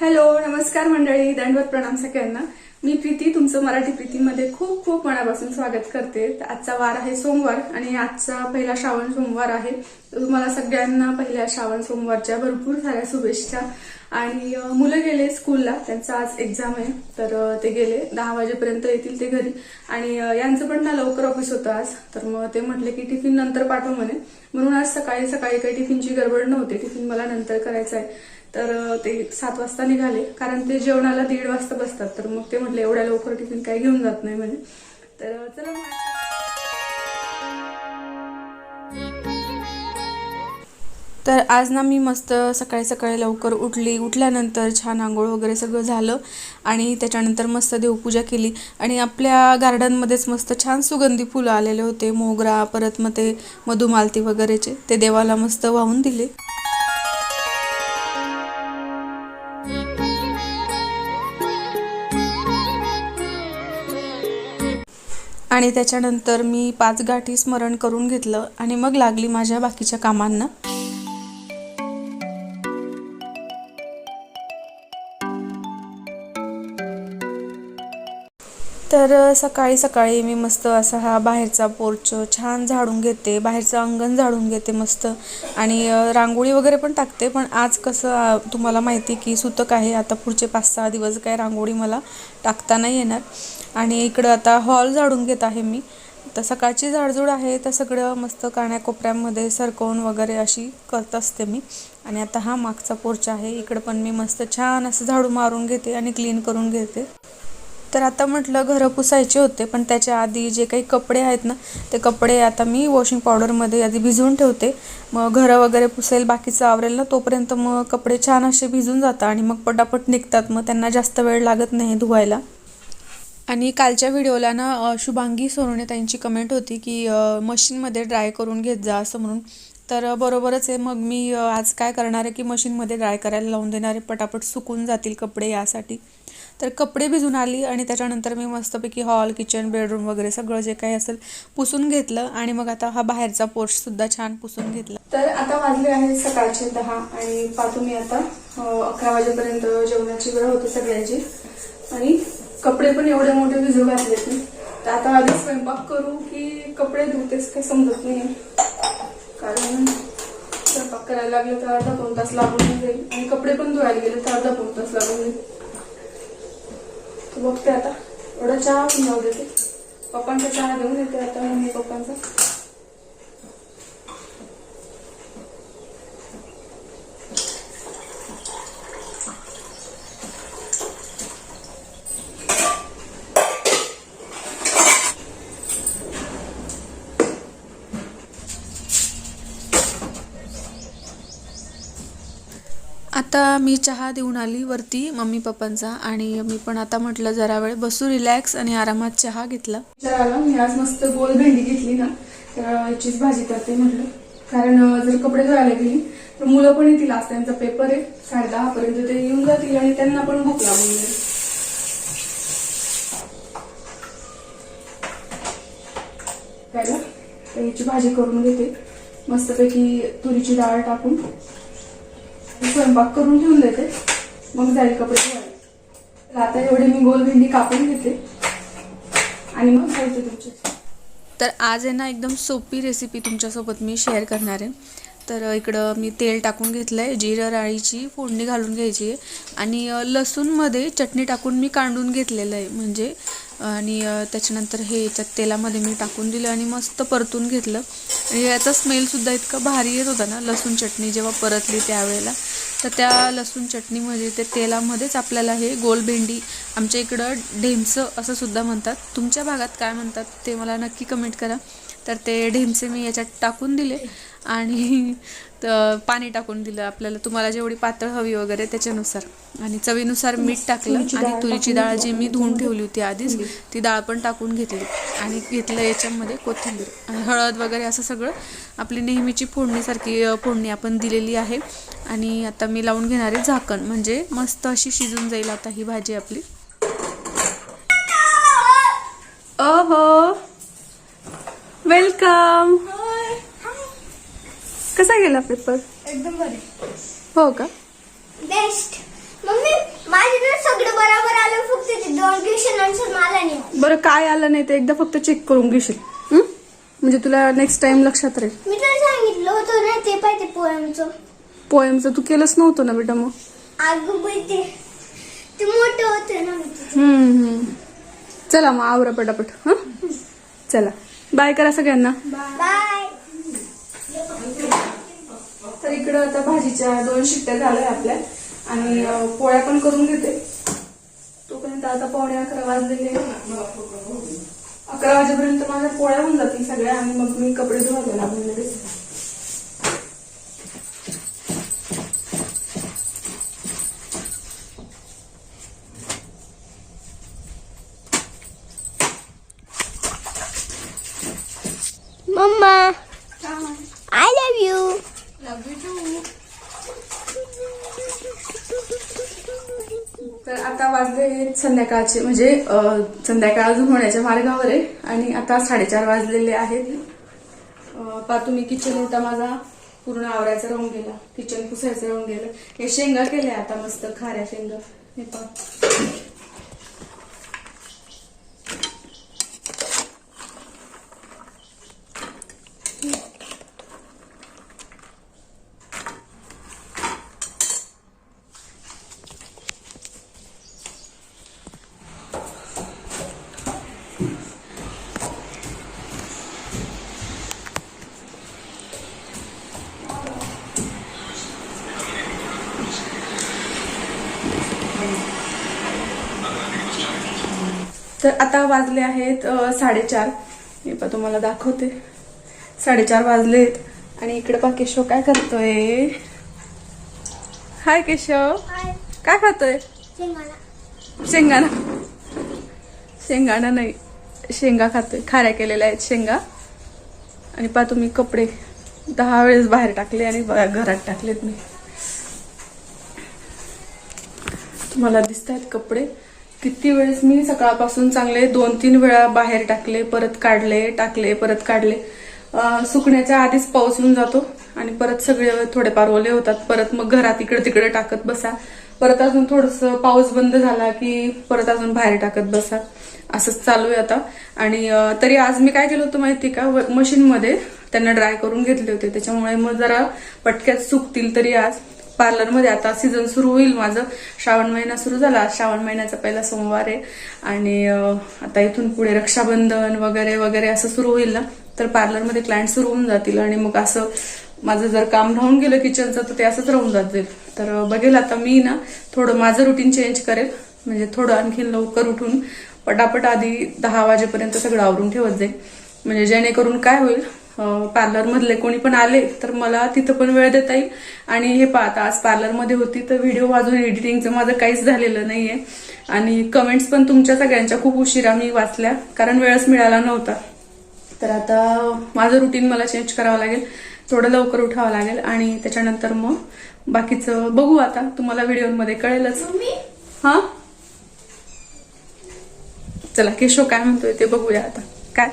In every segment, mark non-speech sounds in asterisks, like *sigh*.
Hello नमस्कार मंडळी दंडवत प्रणाम सगळ्यांना. मी प्रीती तुमचं मराठी प्रीतीमध्ये खूप खूप मनापासून स्वागत करते. आजचा वार आहे सोमवार आणि आजचा पहिला श्रावण सोमवार आहे. तुम्हाला सगळ्यांना पहिल्या श्रावण सोमवारच्या भरपूर साऱ्या शुभेच्छा. आणि मुलं गेले स्कूलला. त्यांचा आज एक्झाम आहे. तर ते गेले. दहा वाजेपर्यंत येतील ते घरी. आणि यांचं पण ना लवकर ऑफिस होतं आज. तर मग ते म्हटले की टिफिन नंतर पाठव म्हणे. म्हणून आज सकाळी सकाळी काही टिफिनची गडबड नव्हती. टिफिन मला नंतर करायचं आहे. तर ते सात वाजता निघाले. कारण ते जेवणाला दीड वाजता बसतात. तर मग ते म्हटले एवढ्या लवकर टिफिन काही घेऊन जात नाही म्हणे. तर चला तर आज ना मी मस्त सकाळी सकाळी लवकर उठली. उठल्यानंतर छान आंघोळ वगैरे सगळं झालं आणि त्याच्यानंतर मस्त देवपूजा केली. आणि आपल्या गार्डनमध्येच मस्त छान सुगंधी फुलं आलेले होते. मोगरा परत मग ते मधुमालती वगैरेचे. ते देवाला मस्त वाहून दिले. आणि त्याच्यानंतर मी पाच गाठी स्मरण करून घेतलं आणि मग लागली माझ्या बाकीच्या कामांना. तर सकाळी सकाळी मी मस्त असा हा बाहेरचा पोर्च छान झाडून घेते बाहेरचं अंगण झाडून घेते मस्त. आणि रांगोळी वगैरे पण टाकते पण आज कसं तुम्हाला माहिती की सुतक आहे आता पुढचे पाच सहा दिवस काय रांगोळी मला टाकता नाही येणार. आणि इकडं आता हॉल झाडून घेत आहे मी. तर सकाळची झाडझूड आहे तर सगळं मस्त काण्याकोपऱ्यांमध्ये सरकवून वगैरे अशी करत असते मी. आणि आता हा मागचा पोर्च आहे इकडं पण मी मस्त छान असं झाडू मारून घेते आणि क्लीन करून घेते. तर आता म्हटलं घरं पुसायचे होते पण त्याच्या आधी जे काही कपडे आहेत ना ते कपडे आता मी वॉशिंग पावडरमध्ये आधी भिजवून ठेवते. मग घरं वगैरे पुसेल बाकीचं आवरेल ना तोपर्यंत मग कपडे छान असे भिजून जातात आणि मग पटापट निघतात. मग त्यांना जास्त वेळ लागत नाही धुवायला. आणि कालच्या व्हिडिओला ना शुभांगी सोनवणे त्यांची कमेंट होती की मशीनमध्ये ड्राय करून घेत जा असं म्हणून. तर बरोबरच आहे. मग मी आज काय करणार आहे की मशीनमध्ये ड्राय करायला लावून देणार आहे. पटापट सुकून जातील कपडे यासाठी. तर कपडे भिजून आली आणि त्याच्यानंतर मी मस्तपैकी हॉल किचन बेडरूम वगैरे सगळं जे काही असेल पुसून घेतलं आणि मग आता हा बाहेरचा पोर्च सुद्धा छान पुसून घेतला. तर आता वाजले आहे सकाळचे दहा आणि पाहतो मी आता अकरा वाजेपर्यंत जेवणाची वेळ होती सगळ्याची. आणि कपडे पण एवढे मोठे भिजू घातलेत. मी तर आता आधी स्वयंपाक करू की कपडे धुतेच काही समजत नाही कारण स्वयंपाक करायला लागले तर अर्धा पाऊन तास लागून जाईल. आणि कपडे पण धुवायला गेले तर अर्धा पाऊन तास लागून जाईल. तर बघते आता. एवढा चहा पण जाऊ देते. पप्पांचा चहा देऊन येते आता मम्मी पप्पांचा. आता मी चहा देऊन आली वरती मम्मी पप्पांचा आणि मी पण आता म्हटलं जरा वेळ बसू रिलॅक्स आणि आरामात चहा घेतला. विचारायला मी आज मस्त गोल भेंडी घेतली ना तर याचीच भाजी करते म्हटलं. कारण जर कपडे धुवायला गेली तर मुलं पण येतील. आज त्यांचा पेपर आहे साडे दहा पर्यंत ते येऊन जातील आणि त्यांना पण भूक लागून जाईल. खायला याची भाजी करून घेते. मस्तपैकी तुरीची डाळ टाकून. स्वयंपाक करून ठेवून देते. मग जाईल कपडे धुवायला. तर आता एवढे मी गोल भेंडी कापून घेते. आणि मग बोलते तुमचे. तर आज आहे ना एकदम सोपी रेसिपी तुमच्यासोबत मी शेअर करणार आहे. तर इकडं मी तेल टाकून घेतलं आहे जिरं राळीची फोडणी घालून घ्यायची आहे. आणि लसूणमध्ये चटणी टाकून मी कांडून घेतलेलं आहे. म्हणजे आणि त्याच्यानंतर हे याच्यात तेलामध्ये मी टाकून दिलं आणि मस्त परतून घेतलं. आणि याचा स्मेलसुद्धा इतका भारी येत होता ना लसूण चटणी जेव्हा परतली त्यावेळेला. तर त्या लसूण चटणीमध्ये ते तेलामध्येच आपल्याला हे गोल भेंडी आमच्या इकडं ढेमसं असं सुद्धा म्हणतात. तुमच्या भागात काय म्हणतात ते मला नक्की कमेंट करा. तर ते ढेमसे मी याच्यात टाकून दिले. आणि त- पाणी टाकून दिलं आपल्याला. तुम्हाला जेवढी पातळ हवी वगैरे त्याच्यानुसार. आणि चवीनुसार मीठ टाकलं. आणि तुरीची डाळ जी मी धुवून ठेवली होती आधीच ती डाळ पण टाकून घेतली. आणि घेतलं याच्यामध्ये कोथिंबीर. आणि हळद वगैरे असं सगळं. आपली नेहमीची फोडणीसारखी फोडणी आपण दिलेली आहे. आणि आता मी लावून घेणार आहे झाकण. म्हणजे मस्त अशी शिजून जाईल आता ही भाजी आपली. ओहो वेलकम. कसा गेला पेपर? एकदम भारी. हो का? बेस्ट मम्मी दोन ट्युशन नंतर मला नाही बरं काय आलं नाही ते एकदा फक्त चेक करून घेशील. हं? म्हणजे तुला नेक्स्ट टाइम लक्षात राहील. मी तुला सांगितलं होतं ना ते पाहिजे पोएमचं पोएमचं तू केलंच नव्हतं ना बेटा मग? अगं बाई ते ते मोठं होतं ना. मी तिथे. हम्म, हम्म. चला मग आवरा पटापट. हं? चला. बाय करा सगळ्यांना. बाय. तर इकडं आता भाजीच्या दोन शिट्ट्या झाल्या आपल्या. आणि पोळ्या पण करून घेते. तोपर्यंत आता पावणे अकरा वाजलेले. अकरा वाजेपर्यंत माझ्या पोळ्या होऊन जातील सगळ्या आणि मग मी कपडे धुवायला लागून लगेच मम्मा आय लव्ह यू तर आता वाजले संध्याकाळचे म्हणजे संध्याकाळ अजून होण्याच्या मार्गावर आहे आणि आता साडेचार वाजलेले आहेत. अं, तुम्ही किचन होता माझा पूर्ण आवरायचा राहून गेला. किचन पुसायचं राहून गेलं. हे शेंगा केल्या आता मस्त खाऱ्या शेंगा. हे पा तर आता वाजले आहेत साडेचार. मी पण तुम्हाला दाखवते. साडेचार वाजलेत आणि इकडे पा केशव काय करतोय? हाय केशव. हाय. काय खातोय? शेंगाणा. शेंगाणा. नाही शेंगा खातोय. खाऱ्या केलेल्या आहेत शेंगा. आणि पा तुम्ही कपडे. दहा वेळेस बाहेर टाकले आणि घरात टाकलेत मी. तुम्हाला दिसत आहेत कपडे. किती वेळेस मी सकाळपासून चांगले दोन तीन वेळा बाहेर टाकले परत काढले टाकले परत काढले. सुकण्याच्या आधीच पाऊस येऊन जातो आणि परत सगळे थोडेफार ओले होतात. परत मग घरात इकडे तिकडे टाकत बसा. परत अजून थोडस पाऊस बंद झाला की परत अजून बाहेर टाकत बसा. असंच चालू आहे आता. आणि तरी आज मी काय केलं होतं माहिती का? मशीनमध्ये त्यांना ड्राय करून घेतले होते. त्याच्यामुळे मग जरा पटक्यात सुकतील तरी आज. पार्लरमध्ये आता सीझन सुरू होईल माझं. श्रावण महिना सुरू झाला. श्रावण महिन्याचा पहिला सोमवार आहे. आणि आता इथून पुढे रक्षाबंधन वगैरे वगैरे असं सुरू होईल ना तर पार्लरमध्ये क्लायंट सुरू होऊन जातील. आणि मग असं माझं जर काम राहून गेलं किचनचं तर ते असंच राहून जातील तर बघेल आता मी ना थोडं माझं रुटीन चेंज करेल. म्हणजे थोडं आणखीन लवकर उठून पटापट आधी दहा वाजेपर्यंत सगळं आवरून ठेवत जाईल म्हणजे जेणेकरून काय होईल पार्लर मधले कोणी पण आले तर मला तिथं पण वेळ देता येईल. आणि हे पाहता आज पार्लरमध्ये होती तर व्हिडिओ वाजून एडिटिंगचं माझं काहीच झालेलं नाहीये. आणि कमेंट्स पण तुमच्या सगळ्यांच्या खूप उशिरा मी वाचल्या कारण वेळच मिळाला नव्हता. तर आता माझं रुटीन मला चेंज करावं लागेल थोडं लवकर उठावं लागेल आणि त्याच्यानंतर मग बाकीचं बघू आता तुम्हाला व्हिडिओमध्ये कळेलच. हा? चला केशव काय म्हणतोय ते बघूया आता. काय?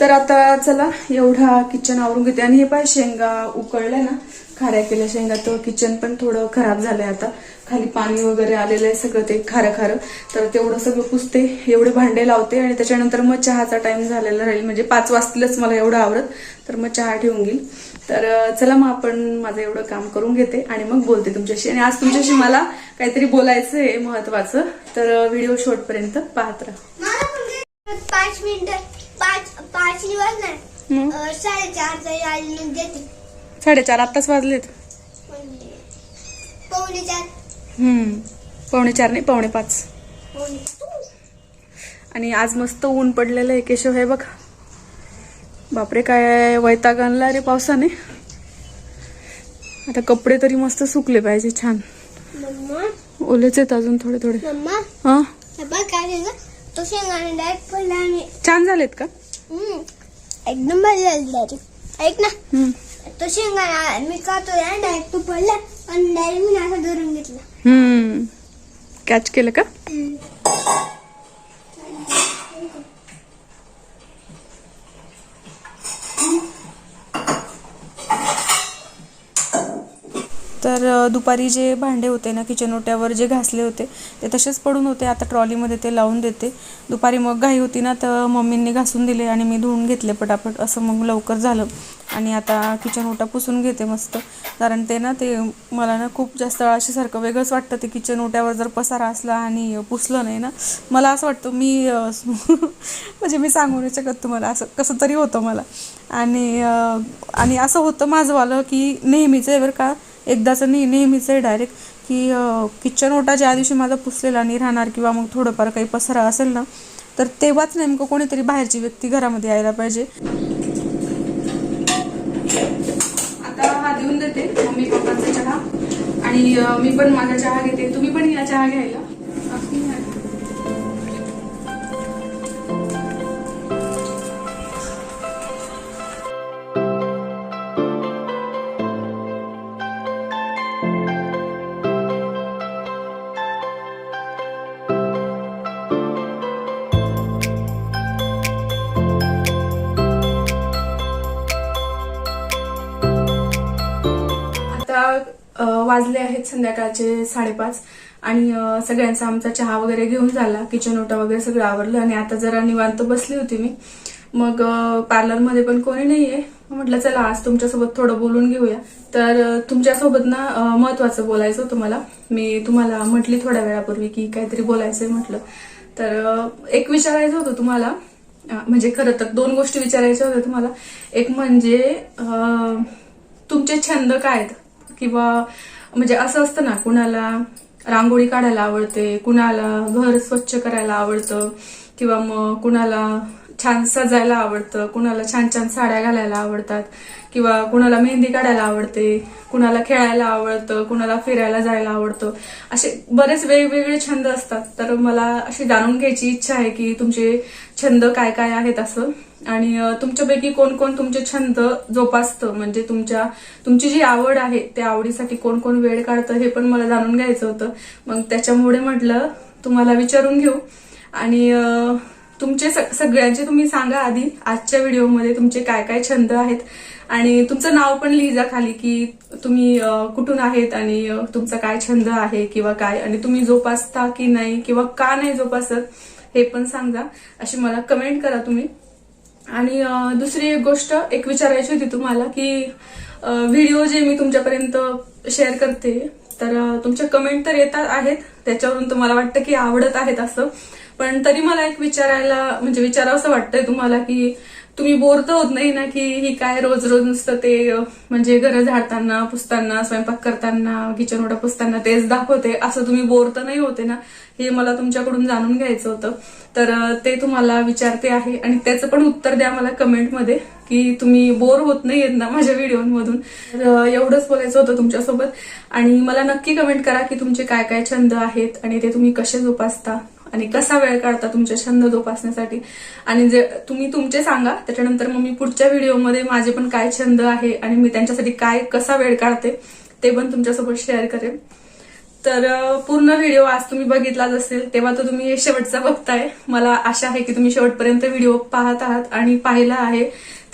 तर आता चला एवढा किचन आवरून घेते. आणि हे पाय शेंगा उकळल्या ना खाऱ्या केल्या शेंगा तर किचन पण थोडं खराब झालंय आता. खाली पाणी वगैरे आलेलं आहे सगळं ते खारं खारं. तर तेवढं सगळं पुसते एवढे भांडे लावते आणि त्याच्यानंतर मग चहाचा टाइम झालेला राहील. म्हणजे पाच वाजतीलच मला एवढं आवडत तर मग चहा ठेवून घेईल. तर चला मग आपण माझं एवढं काम करून घेते आणि मग बोलते तुमच्याशी. आणि आज तुमच्याशी मला काहीतरी बोलायचं आहे महत्वाचं. तर व्हिडिओ शॉर्टपर्यंत पाहत राहा. पाच मिनिट पाच पाच दिवस यायला देते. साडेचार आत्ताच वाजलेत. म्हणजे पावणे चार. हम्म पावणे चार नाही पावणे पाच. पावणे आणि आज मस्त ऊन पडलेलं आहे केशव हे बघ. बापरे काय वैताग आणला रे पावसाने. आता कपडे तरी मस्त सुकले पाहिजे छान. मम्मा. ओलेच आहेत अजून थोडे थोडे. मम्मा. हा? हे बघ काय झालं तो शेंगाने डायरेक्ट पडला आणि छान झालेत का? हम्म, एकदम भारी झाली डायरेक्ट ऐक ना. हम्म. तो शेंगाना मी कातो डायरेक्ट तो पडला आणि डायरेक्ट मी असं धरून घेतला. हम्म. कॅच केलं का? तर दुपारी जे भांडे होते ना किचन ओट्यावर जे घासले होते ते तसेच पडून होते. आता ट्रॉलीमध्ये ते लावून देते. दुपारी मग घाई होती ना तर मम्मींनी घासून दिले आणि मी धुवून घेतले पटापट. असं मग लवकर झालं. आणि आता किचन ओटा पुसून घेते मस्त. कारण ते ना ते मला ना खूप जास्त आळशीसारखं वेगळंच वाटतं. ते किचन ओट्यावर जर पसारा असला आणि पुसलं नाही ना मला असं वाटतं मी *laughs* म्हणजे मी सांगू नाही शकत तुम्हाला असं कसं तरी होतं मला. आणि आणि असं होतं माझंवालं की नेहमीचं आहे बरं का. एकदाचं नाही नेहमीचं आहे डायरेक्ट की किचन ओटा ज्या दिवशी माझा पुसलेला नाही राहणार किंवा मग थोडंफार काही पसरा असेल ना तर तेव्हाच नेमकं कोणीतरी बाहेरची व्यक्ती घरामध्ये यायला पाहिजे. आता हा देऊन देते. मम्मी पप्पांचा चहा. आणि मी पण माझा चहा घेते. तुम्ही पण या चहा घ्यायला. वाजले आहेत संध्याकाळचे साडेपाच. आणि सगळ्यांचा आमचा चहा वगैरे घेऊन झाला. किचन ओटा वगैरे सगळं आवरलं. आणि आता जरा निवांत बसली होती मी. मग पार्लरमध्ये पण कोणी नाहीये. म्हटलं चला आज तुमच्यासोबत थोडं बोलून घेऊया. तर तुमच्यासोबत ना महत्वाचं बोलायचं होतं मला. मी तुम्हाला म्हटली थोड्या वेळापूर्वी की काहीतरी बोलायचंय म्हटलं. तर एक विचारायचं होतं तुम्हाला. म्हणजे खरं तर दोन गोष्टी विचारायच्या होत्या तुम्हाला. एक म्हणजे तुमचे छंद काय आहेत? किंवा म्हणजे असं असतं ना कुणाला रांगोळी काढायला आवडते कुणाला घर स्वच्छ करायला आवडतं किंवा मग कुणाला छान सजायला आवडतं. कुणाला छान छान साड्या घालायला आवडतात किंवा कुणाला मेहंदी काढायला आवडते कुणाला खेळायला आवडतं कुणाला फिरायला जायला आवडतं. असे बरेच वेगवेगळे छंद असतात. तर मला अशी जाणून घ्यायची इच्छा आहे की तुमचे छंद काय काय आहेत असं? आणि तुमच्यापैकी कोण कोण तुमचे छंद जोपासतं? म्हणजे तुमच्या तुमची जी आवड आहे त्या आवडीसाठी कोण कोण वेळ काढतं हे पण मला जाणून घ्यायचं होतं. मग त्याच्यामुळे म्हटलं तुम्हाला विचारून घेऊ. आणि तुमचे सगळ्यांचे तुम्ही सांगा आधी आजच्या व्हिडिओमध्ये तुमचे काय काय छंद आहेत. आणि तुमचं नाव पण लिहिजा खाली की तुम्ही कुठून आहेत आणि तुमचा काय छंद आहे किंवा काय. आणि तुम्ही जोपासता की नाही किंवा का नाही जोपासत हे पण सांगा. अशी मला कमेंट करा तुम्ही. आणि दुसरी एक गोष्ट एक विचारायची होती तुम्हाला की व्हिडिओ जे मी तुमच्यापर्यंत शेअर करते तर तुमच्या कमेंट तर येतात आहेत. त्याच्यावरून तुम्हाला वाटतं की आवडत आहेत असं. पण तरी मला एक विचारायला म्हणजे विचारावंसं वाटतंय तुम्हाला की तुम्ही बोर तर होत नाही ना की ही काय रोज रोज नुसतं ते म्हणजे घरं झाडताना पुसताना स्वयंपाक करताना किचन ओढा पुसताना तेच दाखवते. असं तुम्ही बोर तर नाही होते ना? हे मला तुमच्याकडून जाणून घ्यायचं होतं. तर ते तुम्हाला विचारते आहे आणि त्याचं पण उत्तर द्या मला कमेंटमध्ये की तुम्ही बोर होत नाही आहेत ना माझ्या व्हिडिओमधून. तर एवढंच बोलायचं होतं तुमच्यासोबत. आणि मला नक्की कमेंट करा की तुमचे काय काय छंद आहेत आणि ते तुम्ही कसे जोपासता. आणि कसा वेळ काढता तुमचे छंद जोपासण्यासाठी? आणि जे तुम्ही तुमचे सांगा त्याच्यानंतर मग मी पुढच्या व्हिडिओमध्ये माझे पण काय छंद आहे आणि मी त्यांच्यासाठी काय कसा वेळ काढते ते पण तुमच्यासोबत शेअर करेन. तर पूर्ण व्हिडिओ आज तुम्ही बघितलाच असेल तेव्हा तर तुम्ही शेवटचा बघताय. मला आशा आहे की तुम्ही शेवटपर्यंत व्हिडिओ पाहत आहात आणि पाहिला आहे.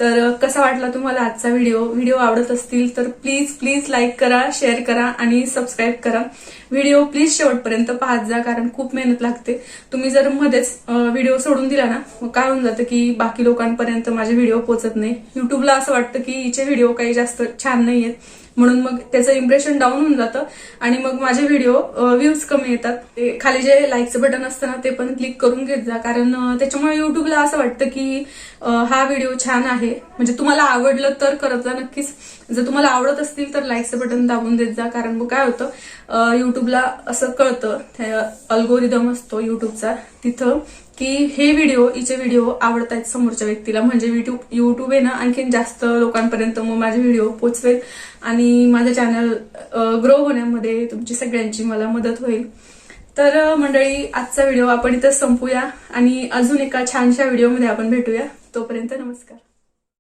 तर कसा वाटला तुम्हाला आजचा व्हिडिओ? व्हिडिओ आवडत असतील तर प्लीज प्लीज लाईक करा शेअर करा आणि सबस्क्राईब करा. व्हिडिओ प्लीज शेवटपर्यंत पाहत जा कारण खूप मेहनत लागते. तुम्ही जर मध्येच व्हिडिओ सोडून दिला ना मग काय होऊन जातं की बाकी लोकांपर्यंत माझे व्हिडिओ पोहोचत नाही. युट्यूबला असं वाटतं की हिचे व्हिडिओ काही जास्त छान नाही आहेत म्हणून मग त्याचं इम्प्रेशन डाऊन होऊन जातं. आणि मग माझे व्हिडिओ व्ह्यूज कमी येतात. ते खाली जे लाईकचं बटन असतं ना ते पण क्लिक करून घेत जा. कारण त्याच्यामुळे युट्यूबला असं वाटतं की हा व्हिडिओ छान आहे. म्हणजे तुम्हाला आवडलं तर करत जा. नक्कीच जर तुम्हाला आवडत असतील तर लाईकचं बटन दाबून देत जा. कारण मग काय होतं युट्यूबला असं कळतं. अल्गोरिदम असतो युट्यूबचा तिथं की हे व्हिडिओ हिचे व्हिडिओ आवडत आहेत समोरच्या व्यक्तीला. म्हणजे युट्यूब युट्यूब आहे ना आणखीन जास्त लोकांपर्यंत मग माझे व्हिडिओ पोचवेल. आणि माझं चॅनल ग्रो होण्यामध्ये तुमची सगळ्यांची मला मदत होईल. तर मंडळी आजचा व्हिडिओ आपण इथं संपूया. आणि अजून एका छानशा व्हिडिओमध्ये आपण भेटूया. तोपर्यंत नमस्कार.